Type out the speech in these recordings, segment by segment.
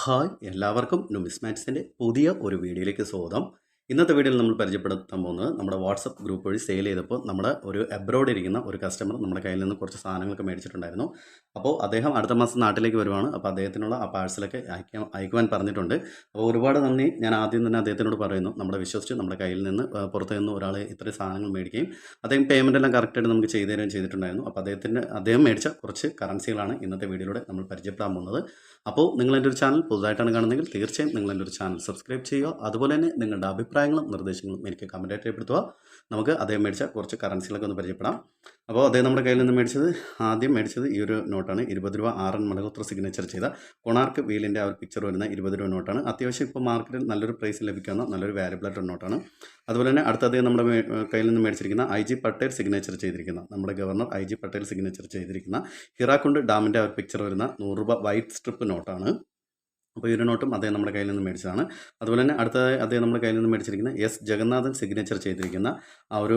Hi എല്ലാവർക്കും നുമിസ്മാറ്റ്സിന്റെ പുതിയ ഒരു വീഡിയോയിലേക്ക് സ്വാഗതം. ഇന്നത്തെ വീഡിയോയിൽ നമ്മൾ പരിചയപ്പെടുത്താൻ പോകുന്നത് നമ്മുടെ വാട്സപ്പ് ഗ്രൂപ്പ് വഴി സെയിൽ ചെയ്തപ്പോൾ നമ്മുടെ ഒരു അബ്രോഡ് ഇരിക്കുന്ന ഒരു കസ്റ്റമർ നമ്മുടെ കയ്യിൽ നിന്ന് കുറച്ച് സാധനങ്ങളൊക്കെ മേടിച്ചിട്ടുണ്ടായിരുന്നു. അപ്പോൾ അദ്ദേഹം അടുത്ത മാസം നാട്ടിലേക്ക് വരുവാണ്. അപ്പോൾ അദ്ദേഹത്തിനുള്ള ആ പാഴ്സലൊക്കെ അയക്കാൻ അയക്കുവാൻ പറഞ്ഞിട്ടുണ്ട്. അപ്പോൾ ഒരുപാട് നന്ദി. ഞാൻ ആദ്യം തന്നെ അദ്ദേഹത്തിനോട് പറയുന്നു. നമ്മുടെ വിശ്വസിച്ച് നമ്മുടെ കയ്യിൽ നിന്ന് പുറത്തു നിന്ന് ഒരാൾ ഇത്രയും സാധനങ്ങൾ മേടിക്കുകയും അദ്ദേഹം പേയ്മെന്റ് എല്ലാം കറക്റ്റായിട്ട് നമുക്ക് ചെയ്തു തരുകയും ചെയ്തിട്ടുണ്ടായിരുന്നു. അപ്പോൾ അദ്ദേഹത്തിന് അദ്ദേഹം മേടിച്ച കുറച്ച് കറൻസികളാണ് ഇന്നത്തെ വീഡിയോയിലൂടെ നമ്മൾ പരിചയപ്പെടാൻ പോകുന്നത്. അപ്പോൾ നിങ്ങൾ എന്റെ ഒരു ചാനൽ പുതുതായിട്ടാണ് കാണുന്നതെങ്കിൽ തീർച്ചയായും നിങ്ങൾ എന്റെ ഒരു ചാനൽ സബ്സ്ക്രൈബ് ചെയ്യുക. അതുപോലെ തന്നെ നിങ്ങളുടെ അഭിപ്രായങ്ങളും നിർദ്ദേശങ്ങളും എനിക്ക് കമന്റായിട്ട് രേഖപ്പെടുത്തുക. നമുക്ക് അദ്ദേഹം മേടിച്ച കുറച്ച് കറൻസികളൊക്കെ ഒന്ന് പരിചയപ്പെടാം. അപ്പോൾ അദ്ദേഹം നമ്മുടെ കയ്യിൽ നിന്ന് മേടിച്ചത് ആദ്യം മേടിച്ചത് ഈ ഒരു നോട്ടാണ് ഇരുപത് രൂപ ആറൻ മലഹോത്ര സിഗ്നേച്ചർ ചെയ്ത കൊണാർക്ക് വീലിന്റെ ആ ഒരു പിക്ചർ വരുന്ന ഇരുപത് രൂപ നോട്ടാണ് അത്യാവശ്യം ഇപ്പോൾ മാർക്കറ്റിൽ നല്ലൊരു പ്രൈസ് ലഭിക്കുന്ന നല്ലൊരു വാല്യബിൾ ആയിട്ടുള്ള നോട്ടാണ് അതുപോലെ തന്നെ അടുത്ത അദ്ദേഹം നമ്മുടെ കയ്യിൽ നിന്ന് മേടിച്ചിരിക്കുന്ന ഐ ജി പട്ടേൽ സിഗ്നേച്ചർ ചെയ്തിരിക്കുന്ന നമ്മുടെ governor I G Patel signature ചെയ്തിരിക്കുന്ന ഹിറാക്കുണ്ട് ഡാമിന്റെ ആ ഒരു പിക്ചർ വരുന്ന നൂറ് രൂപ വൈറ്റ് സ്ട്രിപ്പ് നോട്ടാണ് അപ്പോൾ ഈ ഒരു നോട്ടും അദ്ദേഹം നമ്മുടെ കയ്യിൽ നിന്ന് മേടിച്ചതാണ്. അതുപോലെ തന്നെ അടുത്ത അദ്ദേഹം നമ്മുടെ കയ്യിൽ നിന്ന് മേടിച്ചിരിക്കുന്ന എസ്. ജഗന്നാഥൻ സിഗ്നേച്ചർ ചെയ്തിരിക്കുന്ന ആ ഒരു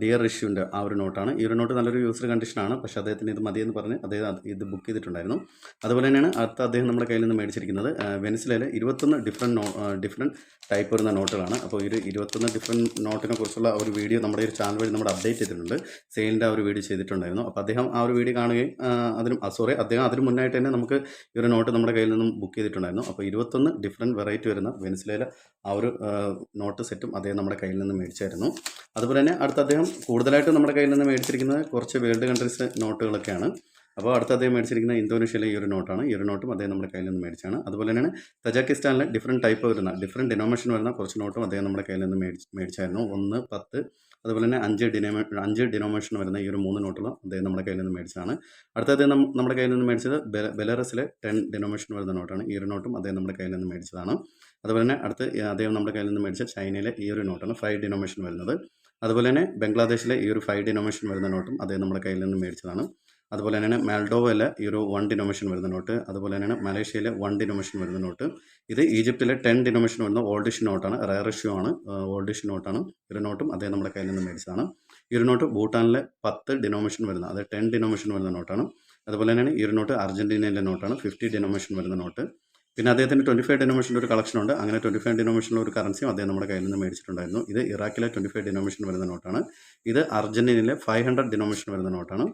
ഡിയർ ഇഷ്യൂവിന്റെ ആ ഒരു നോട്ടാണ്. ഈ ഒരു നോട്ട് നല്ലൊരു യൂസർ കണ്ടീഷനാണ് പക്ഷേ അദ്ദേഹത്തിന് ഇത് മതിയെന്ന് പറഞ്ഞ് അദ്ദേഹം ഇത് ബുക്ക് ചെയ്തിട്ടുണ്ടായിരുന്നു. അതുപോലെ തന്നെയാണ് അടുത്ത അദ്ദേഹം നമ്മുടെ കയ്യിൽ നിന്ന് മേടിച്ചിരിക്കുന്നത് വെനിസിലയിൽ ഇരുപത്തൊന്ന് ഡിഫറെന്റ് നോ ഡിഫറെന്റ് ടൈപ്പ് വരുന്ന നോട്ടുകളാണ്. അപ്പോൾ ഒരു ഇരുപത്തൊന്ന് ഡിഫറെന്റ് നോട്ടിനെ കുറിച്ചുള്ള ഒരു വീഡിയോ നമ്മുടെ ഒരു ചാനൽ വഴി നമ്മൾ അപ്ഡേറ്റ് ചെയ്തിട്ടുണ്ട്. സെയിലിന്റെ ആ ഒരു വീഡിയോ ചെയ്തിട്ടുണ്ടായിരുന്നു. അപ്പോൾ അദ്ദേഹം ആ ഒരു വീഡിയോ കാണുകയും അതിനും സോറി അദ്ദേഹം അതിന് മുന്നായിട്ട് തന്നെ നമുക്ക് ഈ ഒരു നോട്ട് നമ്മുടെ കയ്യിൽ നിന്നും ബുക്ക് ചെയ്തിട്ടുണ്ടായിരുന്നു അപ്പോൾ ഇരുപത്തൊന്ന് ഡിഫറെന്റ് വെറൈറ്റി വരുന്ന വെനിസിലയിലെ ആ ഒരു നോട്ട് സെറ്റും അദ്ദേഹം നമ്മുടെ കയ്യിൽ നിന്ന് മേടിച്ചായിരുന്നു. അതുപോലെ തന്നെ അടുത്ത അദ്ദേഹം കൂടുതലായിട്ട് നമ്മുടെ കയ്യിൽ നിന്ന് മേടിച്ചിരിക്കുന്നത് കുറച്ച് വേൾഡ് കൺട്രീസ് നോട്ടുകളൊക്കെയാണ്. അപ്പോൾ അടുത്ത അദ്ദേഹം മേടിച്ചിരിക്കുന്ന ഇന്തോനേഷ്യയിലെ ഈ ഒരു നോട്ടാണ്. ഈ ഒരു നോട്ടും അദ്ദേഹം നമ്മുടെ കയ്യിൽ നിന്ന് മേടിച്ചാണ്. അതുപോലെ തന്നെയാണ് തജാക്കിസ്ഥാനിലെ ഡിഫറെന്റ് ടൈപ്പ് വരുന്ന ഡിഫറെന്റ് ഡിനോമേഷൻ വരുന്ന കുറച്ച് നോട്ടും അദ്ദേഹം നമ്മുടെ കയ്യിൽ നിന്ന് മേടിച്ച് മേടിച്ചായിരുന്നു. ഒന്ന് പത്ത് അതുപോലെ തന്നെ അഞ്ച് ഡിനോമേ അഞ്ച് ഡിനോമേഷൻ വരുന്ന ഈ ഒരു മൂന്ന് നോട്ടുകളും അദ്ദേഹം നമ്മുടെ കയ്യിൽ നിന്ന് മേടിച്ചതാണ്. അദ്ദേഹം നമ്മുടെ കയ്യിൽ നിന്ന് മേടിച്ചത് ബെലറസിലെ ടെൻ ഡിനോമേഷൻ വരുന്ന നോട്ടാണ്. ഈ ഒരു നോട്ടും അദ്ദേഹം നമ്മുടെ കയ്യിൽ നിന്ന് മേടിച്ചതാണ്. അതുപോലെ തന്നെ അടുത്ത് അദ്ദേഹം നമ്മുടെ കയ്യിൽ നിന്ന് മേടിച്ച ചൈനയിലെ ഈ ഒരു നോട്ടാണ് ഫൈവ് ഡിനോമേഷൻ വരുന്നത്. അതുപോലെ തന്നെ ബംഗ്ലാദേശിലെ ഈ ഒരു ഫൈവ് ഡിനോമേഷൻ വരുന്ന നോട്ടും അദ്ദേഹം നമ്മുടെ കയ്യിൽ നിന്ന് മേടിച്ചതാണ്. അതുപോലെ തന്നെയാണ് മാൽഡോവയിലെ ഈ ഒരു വൺ ഡിനോമേഷൻ വരുന്ന നോട്ട് അതുപോലെ തന്നെയാണ് മലേഷ്യയിലെ വൺ ഡിനോമേഷൻ വരുന്ന നോട്ട് ഇത് ഈജിപ്തിലെ ടെൻ ഡിനോമേഷൻ വരുന്ന ഓൾഡിഷ് നോട്ടാണ് റയർ ഇഷ്യൂ ആണ് ഓൾഡിഷ് നോട്ടാണ് ഒരു നോട്ടും അതേ നമ്മുടെ കയ്യിൽ നിന്ന് മേടിച്ചതാണ്. ഒരു നോട്ട് ഭൂട്ടാനിലെ പത്ത് ഡിനോമേഷൻ വരുന്ന അതായത് ടെൻ ഡിനോമേഷൻ വരുന്ന നോട്ടാണ് അതുപോലെ തന്നെയാണ് ഒരു നോട്ട് അർജന്റീനയിലെ നോട്ടാണ് ഫിഫ്റ്റി ഡിനോമേഷൻ വരുന്ന നോട്ട് പിന്നെ അദ്ദേഹത്തിന് ട്വന്റി ഫൈവ് ഡിനോമേഷന്റെ ഒരു കളക്ഷൻ ഉണ്ട്. അങ്ങനെ ട്വന്റി ഫൈവ് ഡിനോമേഷനിലെ ഒരു കറൻസിയും അദ്ദേഹം നമ്മുടെ കയ്യിൽ നിന്ന് മേടിച്ചിട്ടുണ്ടായിരുന്നു. ഇത് ഇറാഖിലെ ട്വന്റി ഫൈവ് ഡിനോമേഷൻ വരുന്ന നോട്ടാണ് ഇത് അർജന്റീനയിലെ ഫൈവ് ഹൺഡ്രഡ് ഡിനോമേഷൻ വരുന്ന നോട്ടാണ്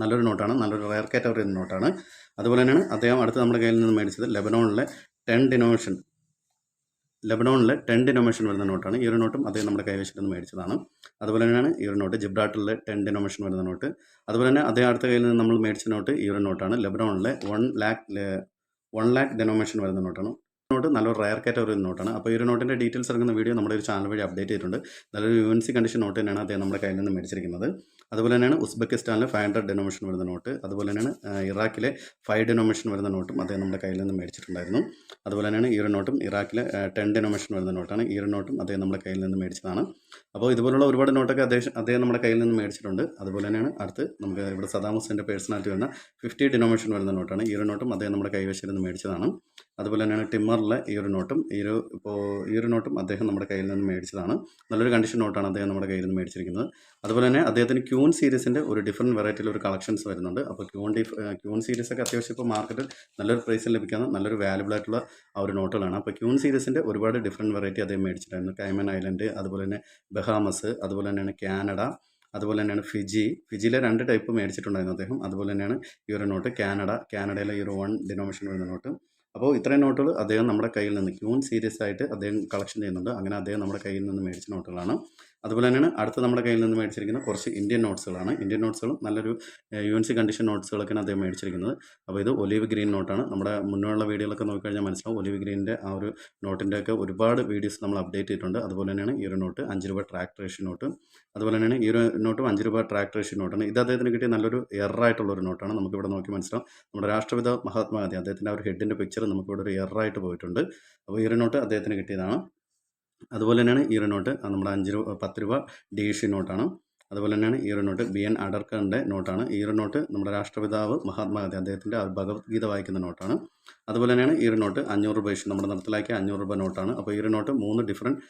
നല്ലൊരു നോട്ടാണ്. നല്ലൊരു റയർ കാറ്റഗറി നോട്ടാണ്. അതുപോലെ തന്നെയാണ് അദ്ദേഹം അടുത്ത് നമ്മുടെ കയ്യിൽ നിന്ന് മേടിച്ചത് ലെബനോണിലെ ടെൻ ഡിനോമിനേഷൻ ലെബനോണിലെ ടെൻ ഡിനോമിനേഷൻ വരുന്ന നോട്ടാണ്. ഈ ഒരു നോട്ടും അദ്ദേഹം നമ്മുടെ കൈവശത്ത് നിന്ന് മേടിച്ചതാണ്. അതുപോലെ തന്നെയാണ് ഈ ഒരു നോട്ട് ജിബ്രാട്ടിലെ ടെൻ ഡിനോമിനേഷൻ വരുന്ന നോട്ട്. അതുപോലെ തന്നെ അദ്ദേഹം അടുത്ത കയ്യിൽ നിന്ന് നമ്മൾ മേടിച്ച നോട്ട് ഈ ഒരു നോട്ടാണ്. ലെബനോണിലെ one lakh one lakh denomination വരുന്ന നോട്ടാണ്. നോട്ട് നല്ലൊരു റയർ കാറ്റഗറി നോട്ടാണ്. അപ്പോൾ ഈ ഒരു നോട്ടിന്റെ ഡീറ്റെയിൽസ് ഇറങ്ങുന്ന വീഡിയോ നമ്മുടെ ഒരു ചാനൽ വഴി അപ്ഡേറ്റ് ചെയ്തിട്ടുണ്ട്. നല്ലൊരു U N C condition note തന്നെയാണ് അദ്ദേഹം നമ്മുടെ കയ്യിൽ നിന്ന് മേടിച്ചിരിക്കുന്നത്. അതുപോലെ തന്നെയാണ് ഉസ്ബെക്കിസ്ഥാനിലെ ഫൈവ് ഹൺഡ്രഡ് ഡെനോമിനേഷൻ വരുന്ന നോട്ട് അതുപോലെ തന്നെയാണ് ഇറാഖിലെ ഫൈവ് ഡെനോമിനേഷൻ വരുന്ന നോട്ടും അദ്ദേഹം നമ്മുടെ കയ്യിൽ നിന്ന് മേടിച്ചിട്ടുണ്ടായിരുന്നു. അതുപോലെ തന്നെയാണ് ഈ ഒരു നോട്ടും ഇറാഖിലെ ടെൻ ഡെനോമിനേഷൻ വരുന്ന നോട്ടാണ് ഈ ഒരു നോട്ടും അദ്ദേഹം നമ്മുടെ കയ്യിൽ നിന്ന് മേടിച്ചതാണ്. അപ്പോൾ ഇതുപോലുള്ള ഒരുപാട് നോട്ടൊക്കെ അദ്ദേഹം അദ്ദേഹം നമ്മുടെ കയ്യിൽ നിന്ന് മേടിച്ചിട്ടുണ്ട്. അതുപോലെ തന്നെയാണ് അടുത്ത് നമുക്ക് ഇവിടെ സദാം ഹുസൈന്റെ പേഴ്സണാലിറ്റി വരുന്ന ഫിഫ്റ്റി ഡിനോമേഷൻ വരുന്ന നോട്ടാണ് ഈ ഒരു നോട്ടും അദ്ദേഹം നമ്മുടെ കൈവശം നിന്ന് മേടിച്ചതാണ്. അതുപോലെ തന്നെയാണ് ടിമ്മറിലെ ഈ ഒരു നോട്ടും ഈ ഒരു ഇപ്പോൾ ഈ ഒരു നോട്ടും അദ്ദേഹം നമ്മുടെ കയ്യിൽ നിന്ന് മേടിച്ചതാണ്. നല്ലൊരു കണ്ടീഷൻ നോട്ടാണ് അദ്ദേഹം നമ്മുടെ കയ്യിൽ നിന്ന് മേടിച്ചിരിക്കുന്നത്. അതുപോലെ തന്നെ അദ്ദേഹത്തിന് ക്യൂൺ സീരീസിന്റെ ഒരു ഡിഫറെന്റ് വെറൈറ്റിയിൽ ഒരു കളക്ഷൻസ് വരുന്നുണ്ട്. അപ്പോൾ ക്യൂൺ ഡിഫ് ക്യൂൺ സീരീസ് ഒക്കെ അത്യാവശ്യം ഇപ്പോൾ മാർക്കറ്റിൽ നല്ലൊരു പ്രൈസിൽ ലഭിക്കുന്ന നല്ലൊരു വാല്യബിൾ ആയിട്ടുള്ള ആ ഒരു നോട്ടുകളാണ്. അപ്പോൾ ക്യൂൺ സീരീസിന്റെ ഒരുപാട് ഡിഫറെന്റ് വെറൈറ്റി അദ്ദേഹം മേടിച്ചിട്ടുണ്ടായിരുന്നു. കൈമൻ ഐലൻഡ് അതുപോലെ തന്നെ ബഹാമസ് അതുപോലെ തന്നെയാണ് കാനഡ അതുപോലെ തന്നെയാണ് ഫിജി ഫിജിയിലെ രണ്ട് ടൈപ്പ് മേടിച്ചിട്ടുണ്ടായിരുന്നു അദ്ദേഹം. അതുപോലെ തന്നെയാണ് ഈ ഒരു നോട്ട് കാനഡ കാനഡയിലെ ഈ ഒരു വൺ ഡിനോമിനേഷൻ വരുന്ന നോട്ട്. അപ്പോൾ ഇത്രയും നോട്ടുകൾ അദ്ദേഹം നമ്മുടെ കയ്യിൽ നിന്ന് ക്യൂൺ സീരീസ് ആയിട്ട് അദ്ദേഹം കളക്ഷൻ ചെയ്യുന്നുണ്ട്. അങ്ങനെ അദ്ദേഹം നമ്മുടെ കയ്യിൽ നിന്ന് മേടിച്ച നോട്ടുകളാണ്. അതുപോലെ തന്നെയാണ് അടുത്ത നമ്മുടെ കയ്യിൽ നിന്ന് മേടിച്ചിരിക്കുന്ന കുറച്ച് ഇന്ത്യൻ നോട്ട്സുകളാണ് ഇന്ത്യൻ നോട്ട്സുകളും നല്ലൊരു യു എൻ സി കണ്ടീഷൻ നോട്ട്സുകളൊക്കെയാണ് അദ്ദേഹം മേടിച്ചിരിക്കുന്നത്. അപ്പോൾ ഇത് ഒലിവ് ഗ്രീൻ നോട്ടാണ് നമ്മുടെ മുന്നോട്ടുള്ള വീഡിയോകളൊക്കെ നോക്കിക്കഴിഞ്ഞാൽ മനസ്സിലാവും. ഒലിവ് ഗ്രീനിന്റെ ആ ഒരു നോട്ടിന്റെയൊക്കെ ഒരുപാട് വീഡിയോസ് നമ്മൾ അപ്ഡേറ്റ് ചെയ്തിട്ടുണ്ട്. അതുപോലെ തന്നെയാണ് ഈ ഒരു നോട്ട് അഞ്ച് രൂപ ട്രാക്ടർ റേഷൻ നോട്ട് അതുപോലെ തന്നെയാണ് ഈ ഒരു നോട്ടും അഞ്ച് രൂപ ട്രാക്ടർ റേഷൻ നോട്ടാണ് ഇത് അദ്ദേഹത്തിന് കിട്ടിയ നല്ലൊരു എററായിട്ടുള്ള ഒരു നോട്ടാണ് നമുക്കിവിടെ നോക്കി മനസ്സിലാവും. നമ്മുടെ രാഷ്ട്രപിത മഹാത്മാഗാന്ധി അദ്ദേഹത്തിന്റെ ആ ഒരു ഹെഡിന്റെ പിക്ചർ നമുക്കിവിടെ ഒരു എററായിട്ട് പോയിട്ടുണ്ട്. അപ്പോൾ ഈ ഒരു നോട്ട് അദ്ദേഹത്തിന് കിട്ടിയതാണ്. അതുപോലെ തന്നെയാണ് ഈ ഒരു നോട്ട് നമ്മുടെ അഞ്ച് രൂപ പത്ത് രൂപ ഡി ഇഷ്യൂ നോട്ടാണ്. അതുപോലെ തന്നെയാണ് ഈ ഒരു നോട്ട് ബി എൻ അഡർക്കറിന്റെ നോട്ടാണ്. ഈ ഒരു നോട്ട് നമ്മുടെ രാഷ്ട്രപിതാവ് മഹാത്മാഗാന്ധി അദ്ദേഹത്തിന്റെ ഭഗവത്ഗീത വായിക്കുന്ന നോട്ടാണ്. അതുപോലെ തന്നെയാണ് ഈ ഒരു നോട്ട് അഞ്ഞൂറ് രൂപ ഇഷ്യൂ നമ്മുടെ നടത്തിലാക്കിയ അഞ്ഞൂറ് രൂപ നോട്ടാണ്. അപ്പോൾ ഈ ഒരു നോട്ട് മൂന്ന് ഡിഫറന്റ്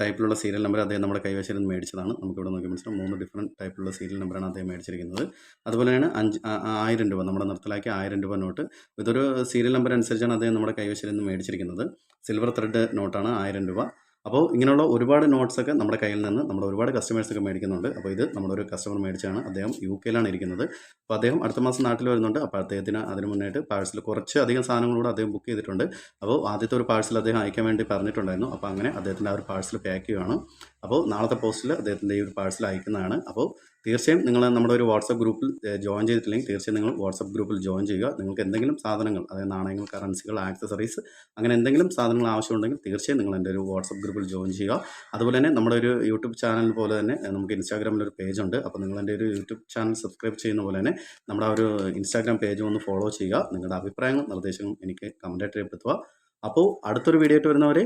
ടൈപ്പിലുള്ള സീരിയൽ നമ്പർ അദ്ദേഹം നമ്മുടെ കൈവശം മേടിച്ചതാണ്. നമുക്കിവിടെ നോക്കി മനസ്സിലാവും. മൂന്ന് ഡിഫറന്റ് ടൈപ്പിലുള്ള സീരിയൽ നമ്പറാണ് അദ്ദേഹം മേടിച്ചിരിക്കുന്നത്. അതുപോലെ തന്നെയാണ് അഞ്ച് ആയിരം രൂപ നമ്മുടെ നടത്തിലാക്കിയ ആയിരം രൂപ നോട്ട്. ഇതൊരു സീരിയൽ നമ്പർ അനുസരിച്ചാണ് അദ്ദേഹം നമ്മുടെ കൈവശം മേടിച്ചിരിക്കുന്നത്. സിൽവർ ത്രെഡ് നോട്ടാണ് ആയിരം രൂപ. അപ്പോൾ ഇങ്ങനെയുള്ള ഒരുപാട് നോട്ട്സൊക്കെ നമ്മുടെ കയ്യിൽ നിന്ന് നമ്മുടെ ഒരുപാട് കസ്റ്റമേഴ്സൊക്കെ മേടിക്കുന്നുണ്ട്. അപ്പോൾ ഇത് നമ്മുടെ ഒരു കസ്റ്റമർ മേടിച്ചാണ്. അദ്ദേഹം യു കെയിലാണ് ഇരിക്കുന്നത്. അപ്പോൾ അദ്ദേഹം അടുത്ത മാസം നാട്ടിൽ വരുന്നുണ്ട്. അപ്പോൾ അദ്ദേഹത്തിന് അതിന് മുന്നായിട്ട് പാഴ്സൽ കുറച്ച് അധികം സാധനങ്ങളൂടെ അദ്ദേഹം ബുക്ക് ചെയ്തിട്ടുണ്ട്. അപ്പോൾ ആദ്യത്തെ ഒരു പാഴ്സൽ അദ്ദേഹം അയക്കാൻ വേണ്ടി പറഞ്ഞിട്ടുണ്ടായിരുന്നു. അപ്പോൾ അങ്ങനെ അദ്ദേഹത്തിന്റെ ആ ഒരു പാഴ്സൽ പാക്ക് ചെയ്യുകയാണ്. അപ്പോൾ നാളത്തെ പോസ്റ്റിൽ അദ്ദേഹത്തിന്റെ ഈ ഒരു പാഴ്സൽ അയക്കുന്നതാണ്. അപ്പോൾ തീർച്ചയായും നിങ്ങൾ നമ്മുടെ ഒരു വാട്സപ്പ് ഗ്രൂപ്പിൽ ജോയിൻ ചെയ്തിട്ടില്ലെങ്കിൽ തീർച്ചയായും നിങ്ങൾ വാട്സപ്പ് ഗ്രൂപ്പിൽ ജോയിൻ ചെയ്യുക. നിങ്ങൾക്ക് എന്തെങ്കിലും സാധനങ്ങൾ അതായത് നാണയങ്ങൾ കറൻസികൾ ആക്സസറീസ് അങ്ങനെ എന്തെങ്കിലും സാധനങ്ങൾ ആവശ്യമുണ്ടെങ്കിൽ തീർച്ചയായും നിങ്ങൾ എന്റെ ഒരു വാട്സപ്പ് ഗ്രൂപ്പിൽ ജോയിൻ ചെയ്യുക. അതുപോലെ തന്നെ നമ്മുടെ ഒരു യൂട്യൂബ് ചാനൽ പോലെ തന്നെ നമുക്ക് ഇൻസ്റ്റാഗ്രാമിൽ ഒരു പേജ് ഉണ്ട്. അപ്പോൾ നിങ്ങൾ എന്റെ ഒരു യൂട്യൂബ് ചാനൽ സബ്സ്ക്രൈബ് ചെയ്യുന്ന പോലെ തന്നെ നമ്മുടെ ഒരു ഇൻസ്റ്റാഗ്രാം പേജ് ഒന്ന് ഫോളോ ചെയ്യുക. നിങ്ങളുടെ അഭിപ്രായങ്ങളും നിർദ്ദേശങ്ങളും എനിക്ക് കമന്റായിട്ട് രേഖപ്പെടുത്തുക. അപ്പോൾ അടുത്തൊരു വീഡിയോ ആയിട്ട് വരുന്നവരെ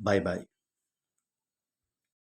ബൈ ബൈ.